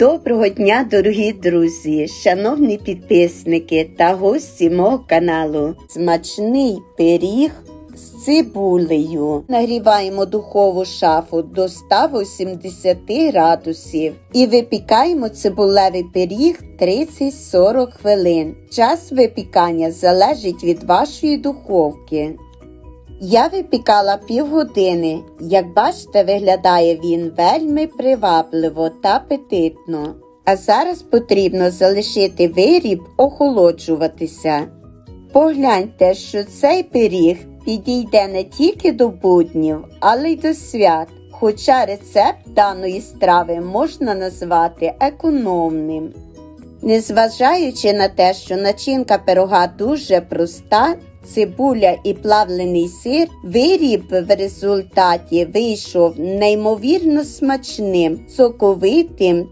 Доброго дня, дорогі друзі, шановні підписники та гості мого каналу. Смачний пиріг з цибулею. Нагріваємо духову шафу до 180 градусів і випікаємо цибулевий пиріг 30-40 хвилин. Час випікання залежить від вашої духовки. Я випікала півгодини. Як бачите, виглядає він вельми привабливо та апетитно. А зараз потрібно залишити виріб охолоджуватися. Погляньте, що цей пиріг підійде не тільки до буднів, але й до свят. Хоча рецепт даної страви можна назвати економним. Незважаючи на те, що начинка пирога дуже проста, цибуля і плавлений сир, виріб в результаті вийшов неймовірно смачним, соковитим